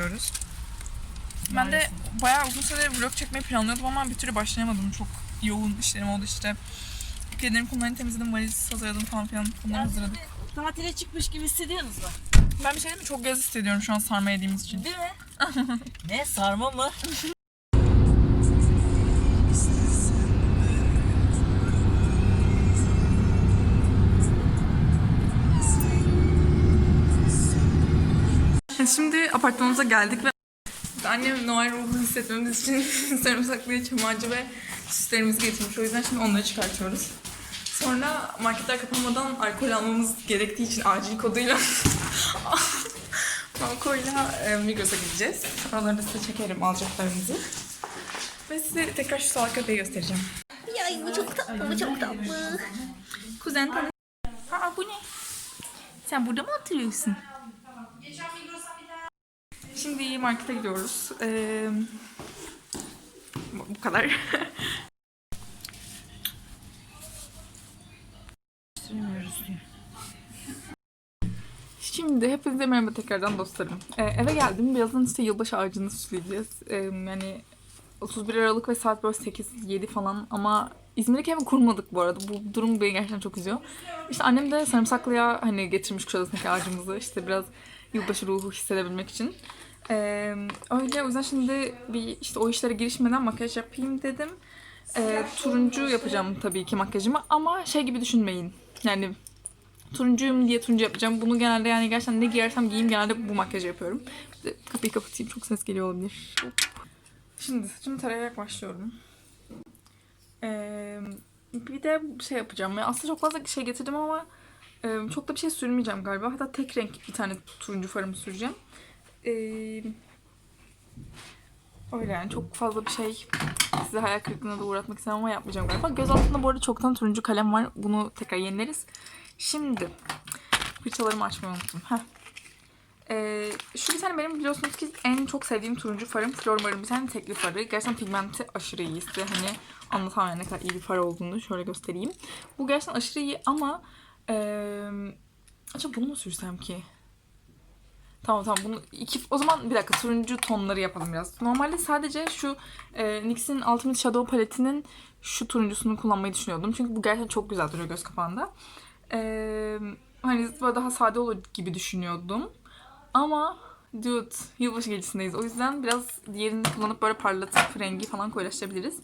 Gidiyoruz. Ben de bayağı uzun süre vlog çekmeyi planlıyordum ama bir türlü başlayamadım. Çok yoğun işlerim oldu işte. Kedilerin kumlarını temizledim, valiz hazırladım falan filan. Bunları hazırladık. Tatile çıkmış gibi hissediyorsunuz mu? Ben bir şey diyeyim mi? Çok gez hissediyorum şu an sarma yediğimiz için. Değil mi? ne sarma mı? Şimdi apartmanımıza geldik ve annem Noel ruhunu hissetmemiz için sarımsaklı çam ağacı ve süslerimizi getirmiş. O yüzden şimdi onları çıkartıyoruz. Sonra marketler kapanmadan alkol almamız gerektiği için acil koduyla Bankoyla e, Migros'a gideceğiz. Oraları da size çekerim alacaklarımızı. Ve size tekrar şu salak köpeği göstereceğim. Ya bu çok tatlı, bu çok tatlı. Kuzen tanı. Aa bu ne? Sen burada mı oturuyorsun? Şimdi markete gidiyoruz. Ee, bu kadar. Şimdi hepinize merhaba tekrardan dostlarım. Ee, eve geldim. Birazdan işte yılbaşı ağacını süsleyeceğiz. Ee, yani 31 Aralık ve saat böyle 8-7 falan ama İzmir'deki evi kurmadık bu arada. Bu durum beni gerçekten çok üzüyor. İşte annem de sarımsaklıya hani getirmiş Kuşadası'ndaki ağacımızı işte biraz yılbaşı ruhu hissedebilmek için. Ee, öyle o yüzden şimdi bir işte o işlere girişmeden makyaj yapayım dedim. Ee, turuncu yapacağım tabii ki makyajımı ama şey gibi düşünmeyin. Yani turuncuyum diye turuncu yapacağım. Bunu genelde yani gerçekten ne giyersem giyeyim genelde bu makyajı yapıyorum. Kapıyı kapatayım çok ses geliyor olabilir. Şimdi saçımı tarayarak başlıyorum. Ee, bir de şey yapacağım. Yani aslında çok fazla şey getirdim ama e, çok da bir şey sürmeyeceğim galiba. Hatta tek renk bir tane turuncu farımı süreceğim. Ee, öyle yani çok fazla bir şey size hayal kırıklığına da uğratmak istemem ama yapmayacağım galiba. Göz altında bu arada çoktan turuncu kalem var. Bunu tekrar yenileriz. Şimdi fırçalarımı açmayı unuttum. Heh. Ee, şu bir tane benim biliyorsunuz ki en çok sevdiğim turuncu farım Flormar'ın bir tane tekli farı. Gerçekten pigmenti aşırı iyi. Size hani anlatamam ne kadar iyi bir far olduğunu şöyle göstereyim. Bu gerçekten aşırı iyi ama ee, acaba bunu mu sürsem ki? Tamam tamam bunu iki o zaman bir dakika turuncu tonları yapalım biraz. Normalde sadece şu e, NYX'in Ultimate Shadow paletinin şu turuncusunu kullanmayı düşünüyordum. Çünkü bu gerçekten çok güzel duruyor göz kapağında. E, hani böyle daha sade olur gibi düşünüyordum. Ama dude yılbaşı gecesindeyiz. O yüzden biraz diğerini kullanıp böyle parlatıp rengi falan koyulaştırabiliriz.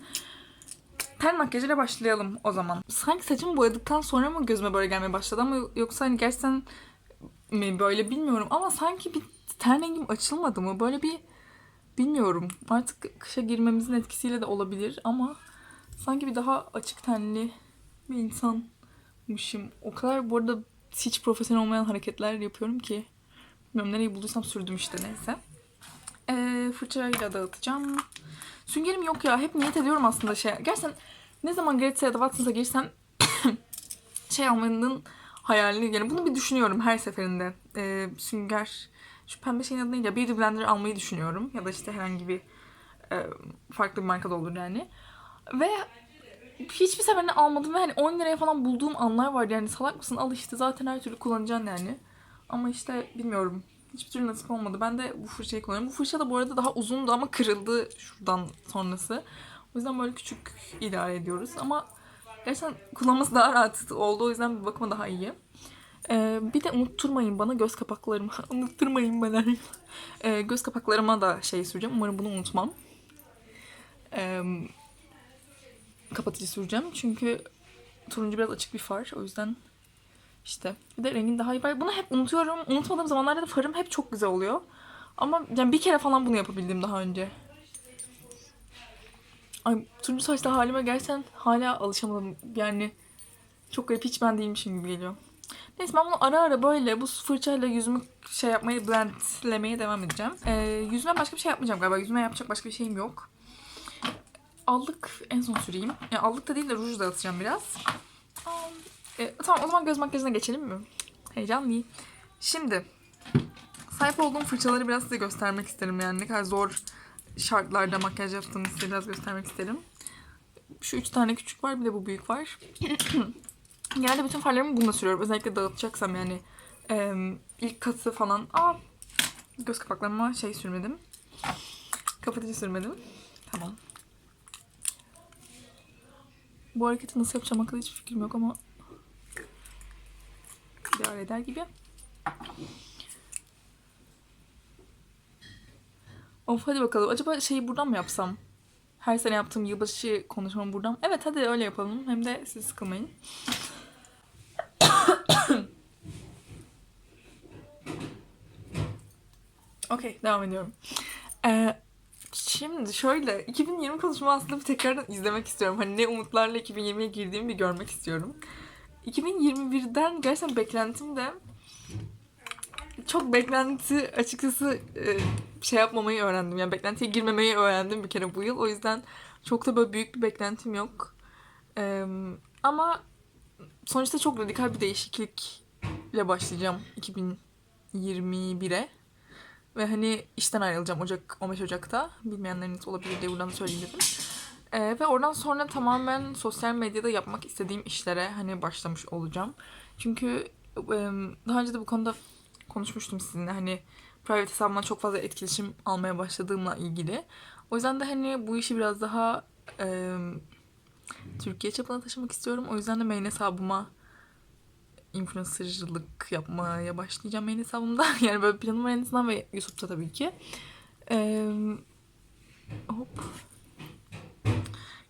Ten makyajıyla başlayalım o zaman. Sanki saçımı boyadıktan sonra mı gözüme böyle gelmeye başladı ama yoksa hani gerçekten mi böyle bilmiyorum ama sanki bir ten rengim açılmadı mı? Böyle bir bilmiyorum. Artık kışa girmemizin etkisiyle de olabilir ama sanki bir daha açık tenli bir insanmışım. O kadar bu arada hiç profesyonel olmayan hareketler yapıyorum ki. Bilmiyorum nereyi bulduysam sürdüm işte neyse. Ee, fırçayla dağıtacağım. Süngerim yok ya. Hep niyet ediyorum aslında şey. Gerçekten ne zaman Gratis'e ya da Watson's'a girsem şey almanın hayalini yani bunu bir düşünüyorum her seferinde. Ee, sünger şu pembe şeyin adı neydi ya? Beauty Blender almayı düşünüyorum. Ya da işte herhangi bir e, farklı bir markada olur yani. Ve hiçbir seferinde almadım ve hani 10 liraya falan bulduğum anlar vardı. Yani salak mısın al işte zaten her türlü kullanacaksın yani. Ama işte bilmiyorum. Hiçbir türlü nasip olmadı. Ben de bu fırçayı kullanıyorum. Bu fırça da bu arada daha uzundu ama kırıldı şuradan sonrası. O yüzden böyle küçük idare ediyoruz. Ama gerçekten kullanması daha rahat oldu. O yüzden bir bakıma daha iyi. Ee, bir de unutturmayın bana göz kapaklarımı. unutturmayın bana. Ee, göz kapaklarıma da şey süreceğim. Umarım bunu unutmam. Ee, kapatıcı süreceğim. Çünkü turuncu biraz açık bir far. O yüzden işte bir de rengin daha iyi. Bunu hep unutuyorum. Unutmadığım zamanlarda da farım hep çok güzel oluyor. Ama yani bir kere falan bunu yapabildim daha önce. Ay turuncu saçlı halime gerçekten hala alışamadım. Yani çok garip hiç ben değilmişim gibi geliyor. Neyse ben bunu ara ara böyle bu fırçayla yüzümü şey yapmayı blendlemeye devam edeceğim. Ee, yüzüme başka bir şey yapmayacağım galiba. Yüzüme yapacak başka bir şeyim yok. Allık en son süreyim. Yani allık da değil de ruj da atacağım biraz. Aa, e, tamam o zaman göz makyajına geçelim mi? Heyecanlıyım. Şimdi sahip olduğum fırçaları biraz size göstermek isterim yani ne kadar zor şartlarda makyaj yaptığımı size biraz göstermek isterim. Şu üç tane küçük var bir de bu büyük var. Genelde bütün farlarımı bununla sürüyorum. Özellikle dağıtacaksam yani e, ilk katı falan. Aa Göz kapaklarıma şey sürmedim. Kapatıcı sürmedim. Tamam. Bu hareketi nasıl yapacağım hakkında hiçbir fikrim yok ama idare eder gibi. Of hadi bakalım. Acaba şeyi buradan mı yapsam? Her sene yaptığım yılbaşı konuşmamı buradan. Evet hadi öyle yapalım. Hem de siz sıkılmayın. Okey devam ediyorum. Ee, şimdi şöyle 2020 konuşma aslında bir tekrardan izlemek istiyorum. Hani ne umutlarla 2020'ye girdiğimi bir görmek istiyorum. 2021'den gerçekten beklentim de çok beklenti açıkçası e, şey yapmamayı öğrendim. Yani beklentiye girmemeyi öğrendim bir kere bu yıl. O yüzden çok da böyle büyük bir beklentim yok. Ee, ama sonuçta çok radikal bir değişiklikle başlayacağım 2021'e. Ve hani işten ayrılacağım Ocak 15 Ocak'ta. Bilmeyenleriniz olabilir diye buradan söyleyeyim dedim. Ee, ve oradan sonra tamamen sosyal medyada yapmak istediğim işlere hani başlamış olacağım. Çünkü e, daha önce de bu konuda konuşmuştum sizinle. Hani private hesabımdan çok fazla etkileşim almaya başladığımla ilgili. O yüzden de hani bu işi biraz daha e, Türkiye çapına taşımak istiyorum. O yüzden de main hesabıma influencercılık yapmaya başlayacağım main hesabımda. Yani böyle planım var en azından ve YouTube'da tabii ki. Ee, hop.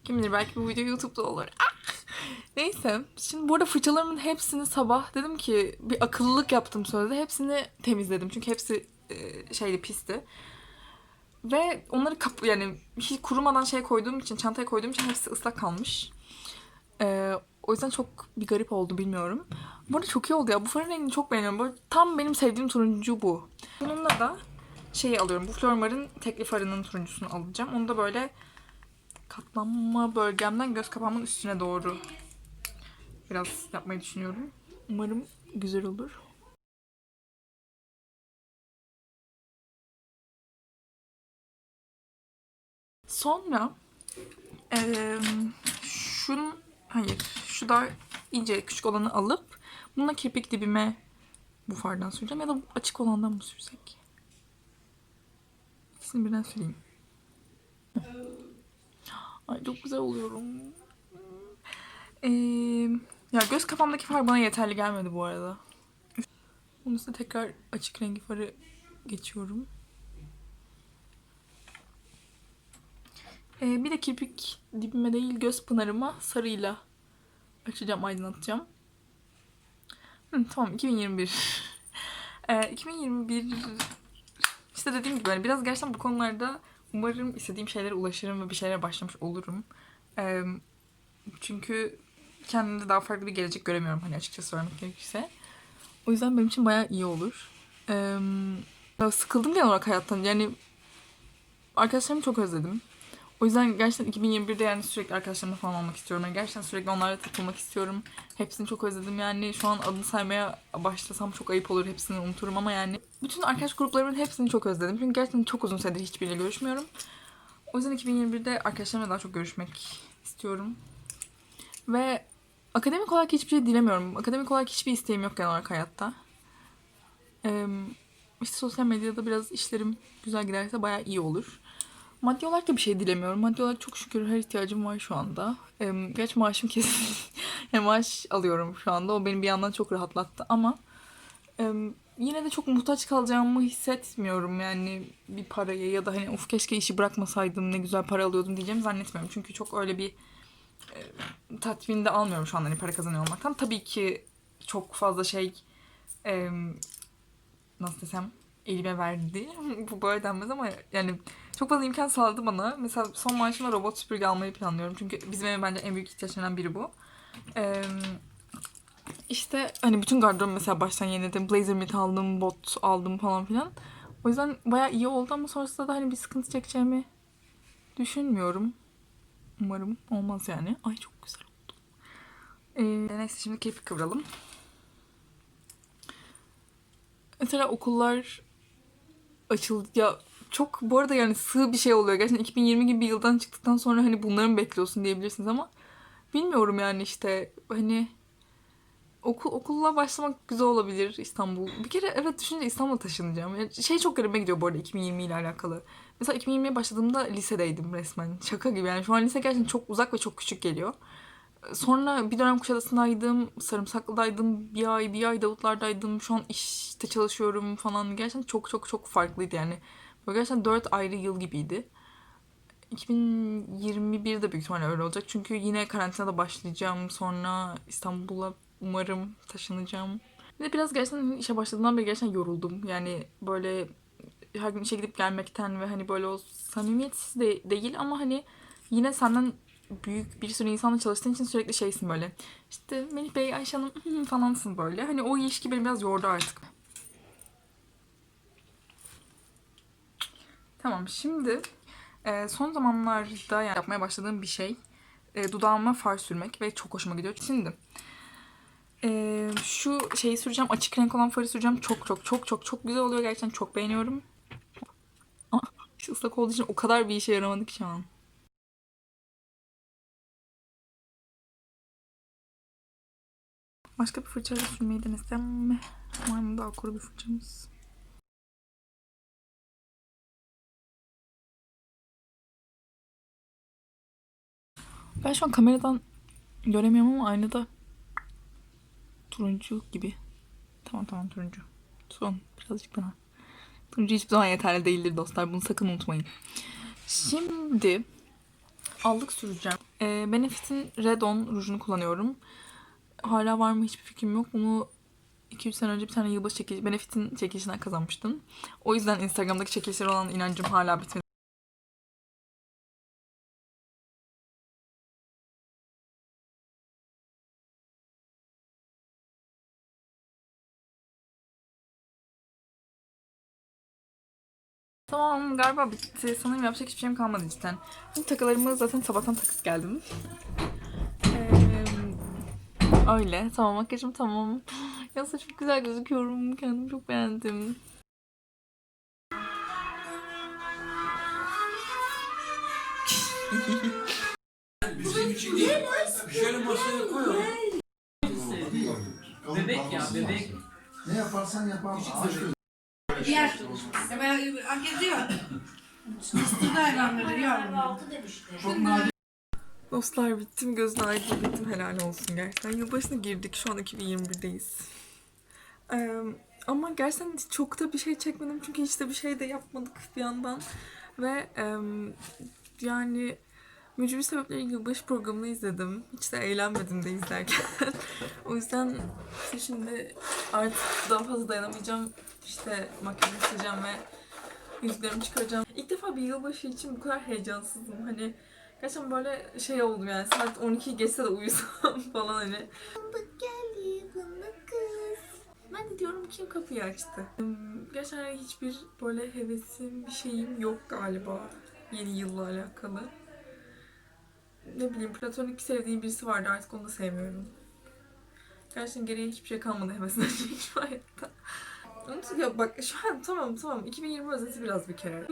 Kim bilir belki bu video YouTube'da olur. Ah! Neyse. Şimdi bu arada fırçalarımın hepsini sabah dedim ki bir akıllılık yaptım sözde. Hepsini temizledim. Çünkü hepsi e, şeyli pisti. Ve onları kap yani hiç kurumadan şey koyduğum için, çantaya koyduğum için hepsi ıslak kalmış. Ee, o yüzden çok bir garip oldu bilmiyorum. Bu arada çok iyi oldu ya. Bu farın rengini çok beğeniyorum. Böyle tam benim sevdiğim turuncu bu. Bununla da şeyi alıyorum. Bu Flormar'ın tekli farının turuncusunu alacağım. Onu da böyle katlanma bölgemden göz kapağımın üstüne doğru biraz yapmayı düşünüyorum. Umarım güzel olur. Sonra eee şun hayır şu da iyice küçük olanı alıp bununla kirpik dibime bu fardan süreceğim ya da açık olandan mı sürsek? İkisini birden süreyim. Ay çok güzel oluyorum. Ee, ya göz kafamdaki far bana yeterli gelmedi bu arada. Bunun üstüne tekrar açık rengi farı geçiyorum. Ee, bir de kirpik dibime değil göz pınarıma sarıyla açacağım, aydınlatacağım. Hı, tamam 2021. Ee, 2021 işte dediğim gibi hani biraz gerçekten bu konularda umarım istediğim şeylere ulaşırım ve bir şeylere başlamış olurum. Ee, çünkü kendimde daha farklı bir gelecek göremiyorum hani açıkçası söylemek gerekirse. O yüzden benim için bayağı iyi olur. Ee, sıkıldım genel olarak hayattan. Yani arkadaşlarımı çok özledim. O yüzden gerçekten 2021'de yani sürekli arkadaşlarımla falan olmak istiyorum. Yani gerçekten sürekli onlarla takılmak istiyorum. Hepsini çok özledim yani. Şu an adını saymaya başlasam çok ayıp olur. Hepsini unuturum ama yani. Bütün arkadaş gruplarımın hepsini çok özledim. Çünkü gerçekten çok uzun süredir hiçbiriyle görüşmüyorum. O yüzden 2021'de arkadaşlarımla daha çok görüşmek istiyorum. Ve akademik olarak hiçbir şey dilemiyorum. Akademik olarak hiçbir isteğim yok genel olarak hayatta. Ee, işte sosyal medyada biraz işlerim güzel giderse bayağı iyi olur. Maddi olarak da bir şey dilemiyorum. Maddi olarak çok şükür her ihtiyacım var şu anda. Ee, gerçi maaşım kesin. yani maaş alıyorum şu anda. O beni bir yandan çok rahatlattı ama e, yine de çok muhtaç kalacağımı hissetmiyorum. Yani bir paraya ya da hani of keşke işi bırakmasaydım ne güzel para alıyordum diyeceğimi zannetmiyorum. Çünkü çok öyle bir e, tatmin de almıyorum şu an hani para kazanıyor olmaktan. Tabii ki çok fazla şey e, nasıl desem elime verdi. Bu böyle denmez ama yani çok fazla imkan sağladı bana. Mesela son maaşımla robot süpürge almayı planlıyorum. Çünkü bizim evin bence en büyük ihtiyaçlarından biri bu. Ee, işte hani bütün gardırobu mesela baştan yeniledim. Blazer mit aldım, bot aldım falan filan. O yüzden bayağı iyi oldu ama sonrasında da hani bir sıkıntı çekeceğimi düşünmüyorum. Umarım olmaz yani. Ay çok güzel oldu. Ee, neyse şimdi kirpik kıvıralım. Mesela okullar açıldı ya çok bu arada yani sığ bir şey oluyor. Gerçekten 2020 gibi bir yıldan çıktıktan sonra hani bunları mı bekliyorsun diyebilirsiniz ama bilmiyorum yani işte hani okul okulla başlamak güzel olabilir İstanbul. Bir kere evet düşününce İstanbul'a taşınacağım. Yani şey çok garibime gidiyor bu arada 2020 ile alakalı. Mesela 2020'ye başladığımda lisedeydim resmen. Şaka gibi yani. Şu an lise gerçekten çok uzak ve çok küçük geliyor. Sonra bir dönem Kuşadası'ndaydım. Sarımsaklı'daydım. Bir ay, bir ay Davutlar'daydım. Şu an işte çalışıyorum falan. Gerçekten çok çok çok farklıydı yani. Böyle gerçekten 4 ayrı yıl gibiydi. 2021'de büyük ihtimalle öyle olacak. Çünkü yine karantinada başlayacağım. Sonra İstanbul'a umarım taşınacağım. Bir de biraz gerçekten işe başladığımdan beri gerçekten yoruldum. Yani böyle her gün işe gidip gelmekten ve hani böyle o samimiyetsiz de değil ama hani yine senden büyük bir sürü insanla çalıştığın için sürekli şeysin böyle. İşte Melih Bey, Ayşe Hanım falansın böyle. Hani o ilişki beni biraz yordu artık. Tamam şimdi e, son zamanlarda yapmaya başladığım bir şey e, dudağıma far sürmek ve çok hoşuma gidiyor. Şimdi e, şu şeyi süreceğim açık renk olan farı süreceğim. Çok çok çok çok çok güzel oluyor gerçekten çok beğeniyorum. Ama işte ıslak olduğu için o kadar bir işe yaramadı ki şu an. Başka bir fırçayla sürmeyi denesem mi? Mı daha kuru bir fırçamız? Ben şu an kameradan göremiyorum ama aynada turuncu gibi. Tamam tamam turuncu. Son birazcık daha. Turuncu hiçbir zaman yeterli değildir dostlar. Bunu sakın unutmayın. Şimdi allık süreceğim. Ee, Benefit'in Red On rujunu kullanıyorum. Hala var mı hiçbir fikrim yok. Bunu 2-3 sene önce bir tane yılbaşı çekiliş, Benefit'in çekilişinden kazanmıştım. O yüzden Instagram'daki çekilişlere olan inancım hala bitmedi. Tamam galiba bitti. Sanırım yapacak hiçbir şeyim kalmadı cidden. Şimdi takılarımı zaten sabahtan takıp geldim. Öyle. Tamam makyajım tamam. Ya çok güzel gözüküyorum. Kendimi çok beğendim. Şöyle masaya koyalım. Bebek ya bebek. Ne yaparsan yap ama aç gözü. Diğer hemen hak ediyor. Mısır hayranları yavrum. Çok nadir. Dostlar bittim. Gözün aydın bittim. Helal olsun gerçekten. Yılbaşına girdik. Şu an 2021'deyiz. Ee, ama gerçekten çok da bir şey çekmedim. Çünkü hiç de bir şey de yapmadık bir yandan. Ve em, yani Mücbir Sebepleri Yılbaşı programını izledim. Hiç de eğlenmedim de izlerken. o yüzden işte şimdi artık daha fazla dayanamayacağım. İşte makyajımı sileceğim ve yüzüklerimi çıkaracağım. İlk defa bir yılbaşı için bu kadar heyecansızım. Hani gerçekten böyle şey oldum yani saat 12 geçse de uyusam falan hani. Bak geldi bana kız. Ben de diyorum kim kapıyı açtı. Gerçekten hiçbir böyle hevesim bir şeyim yok galiba yeni yılla alakalı. Ne bileyim platonik sevdiğim birisi vardı artık onu da sevmiyorum. Gerçekten geriye hiçbir şey kalmadı hevesinden şu hayatta. Onu ya bak şu an tamam tamam 2020 özeti biraz bir kere.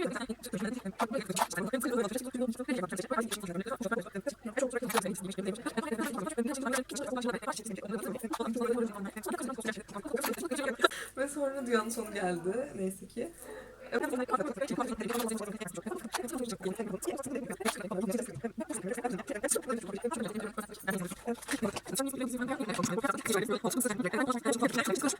Ve sonra dünyanın sonu geldi neyse ki.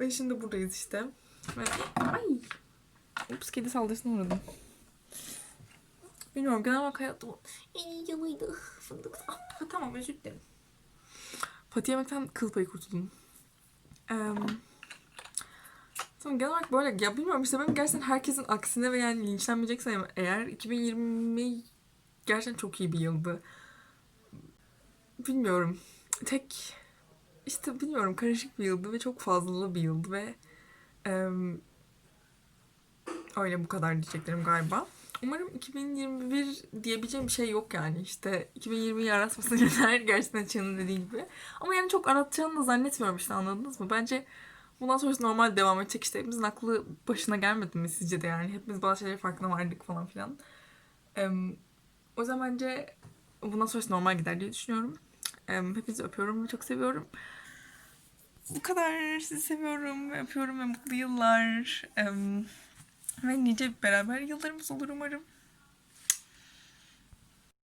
Ve şimdi buradayız işte. Ve... Ay! Ups kedi saldırısına uğradım. Bilmiyorum genel olarak hayatım... En iyi yanıydı. Fındık. Ha, tamam özür dilerim. Pati yemekten kıl payı kurtuldum. Eee... Tamam genel olarak böyle ya bilmiyorum işte benim gerçekten herkesin aksine ve yani linçlenmeyeceksem eğer 2020 gerçekten çok iyi bir yıldı. Bilmiyorum. Tek işte bilmiyorum karışık bir yıldı ve çok fazlalı bir yıldı ve em, öyle bu kadar diyeceklerim galiba. Umarım 2021 diyebileceğim bir şey yok yani işte 2020'yi aratmasın yeter gerçekten Çağ'ın dediği gibi. Ama yani çok aratacağını da zannetmiyorum işte anladınız mı? Bence bundan sonrası normal devam edecek işte hepimizin aklı başına gelmedi mi sizce de yani hepimiz bazı şeylerin farkına vardık falan filan. Em, o yüzden bence bundan sonrası normal gider diye düşünüyorum. Em, hepinizi öpüyorum ve çok seviyorum. Bu kadar sizi seviyorum ve öpüyorum ve mutlu yıllar. Em, ve nice beraber yıllarımız olur umarım.